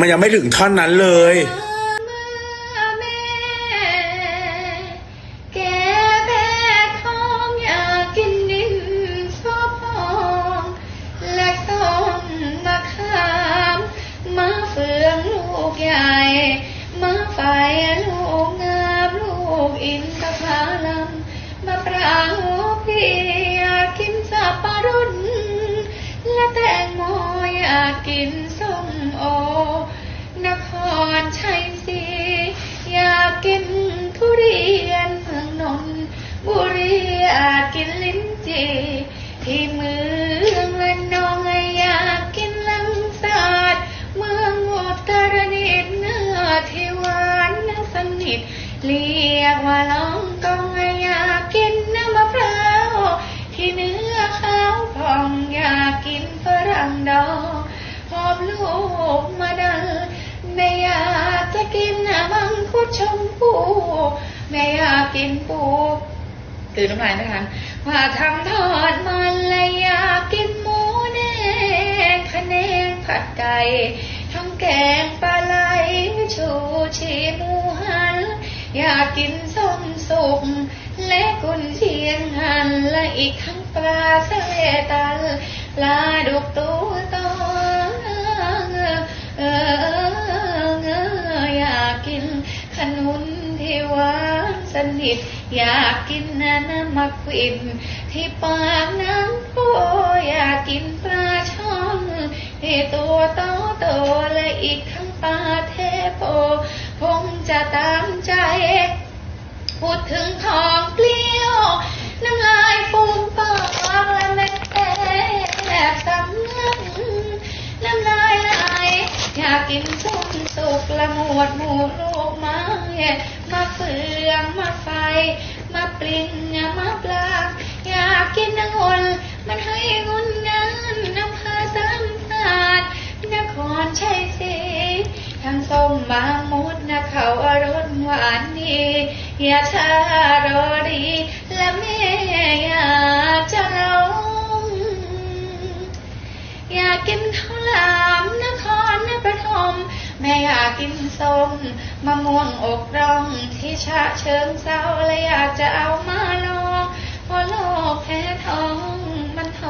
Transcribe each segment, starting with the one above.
มันยังไม่ถึงท่อนนั้นเลย มาไฟลูกงามลูกอินทผลัมมะปรางพี่อยากกินสับปะรดและแตงโมอยากกินส้มโอ นครชัยศรีอยากกินทุเรียนเมืองนนบุรีอยากกินลิ้นจี่ที่เมืองละนองอยากกินลังสาดเมืองอุตรดิตถ์เนื้อที่หวานและสนิทเรียกว่าลองกองอยากกินน้ำมะพร้าวที่เนื้อขาวผ่องอยากกินฝรั่งดอง ชมพูแม่อยากกินปูตื่นน้ำลายไม่ทันว่าทำทอดมันและอยากกินหมูแดงคะแนนผัดไก่ทั้งแกงปลาไหลชูชีหมูหัน อยากกินส้มสุกและกุนเชียงหันและอีกทั้งปลาทะเลตันปลาดุกตัวโต สนิทอยากกินน้ำมะขวินที่ปากน้ำโพอยากกินปลาช่อนที่ตัวโตโตและอีกทั้งปลาเทโพคงจะตามใจ พูดถึงทองเปรี้ยวน้ำลายฟูมปากและแม่แอบสำลักน้ำลายไหลอยากกินส้มสุกละหมวดหมูลูกไม้ มาเฟืองมาไฟ มาปลิงมาปลาอยากกินน้ำงนมันให้งุนงานน้ำพาสัมผัสนครชัยศรีทั้งส้มบางมุดนะเขาอารสหวานดีอย่าช้ารอดีและแม่อยากจะลองอยากกินข้าวหลาม แม่อยากกินส้มมะม่วงอกร่องที่ชะเชิงเศร้าและอยากจะเอามาลองเพราะโลกแพ้ท้องมันท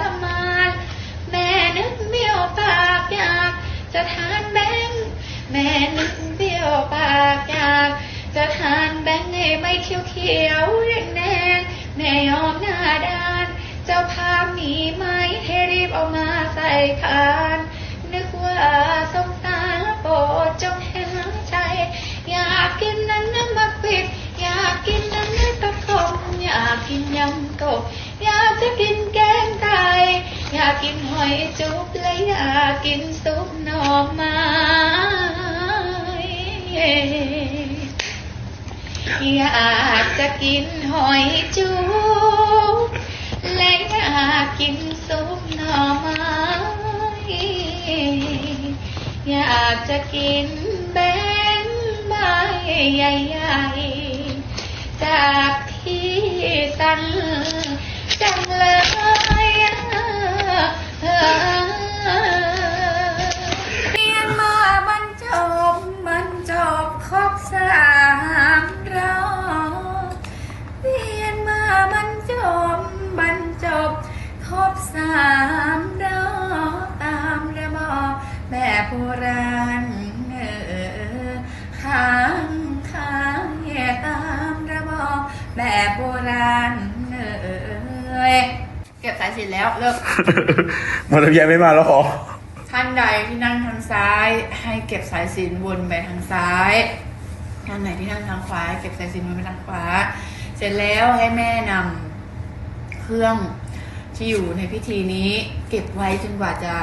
รมาน แม่นึกเบี้ยวปากอยากจะทานแบงแม่นึกเบี้ยวปากอยากจะทานแบงค์ให้ไม่เขียวเขียวแดงแดงแม่ยอมหน้าด้าน เจ้าภาพมีไหมให้รีบเอามาใส่คา ยำกบอยากจะกินแกงไก่อยากกินหอยจุ๊บและอยากกินซุปหน่อไม้อยากจะกินหอยจุ๊บและอยากกินซุปหน่อไม้อยากจะกินแบงใบใหญ่ๆ สั่ โบราณเออเก็บสายสินแล้วเลิกมันทะเบียนไม่มาแล้วเหรอ ท่านใดที่นั่งทางซ้าย ให้เก็บสายสิญจนวนไปทางซ้าย ท่านไหนที่นั่งทางขวาให้เก็บสายสิญจนวนไปทางขวา เสร็จแล้วให้แม่นำเครื่องที่อยู่ในพิธีนี้ เก็บไว้จนกว่าจะ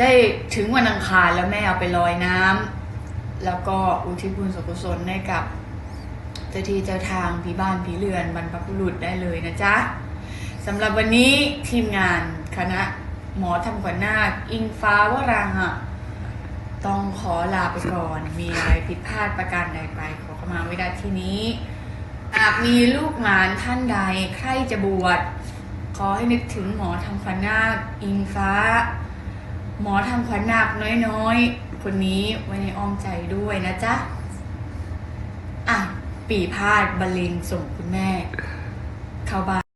ได้ถึงวันอังคารแล้วแม่เอาไปลอยน้ำแล้วก็อุทิศบุญส่วนกุศลให้กับ เจ้าที่เจ้าทางผีบ้านผีเรือนบรรพบุรุษได้เลยนะจ๊ะสำหรับวันนี้ทีมงานคณะหมอทำขวัญนาคอิงฟ้าวราหะต้องขอลาไปก่อน มีอะไรผิดพลาดประการใดไปขอเข้ามาไว้ได้ที่นี้หากมีลูกหลานท่านใดใครจะบวชขอให้นึกถึงหมอทำขวัญนาคอิงฟ้า หมอทำขวัญนักน้อยๆ คนนี้ไว้ในอ้อมใจด้วยนะจ๊ะ ปีพาดบรรเลงส่งคุณแม่ เข้าบ้าน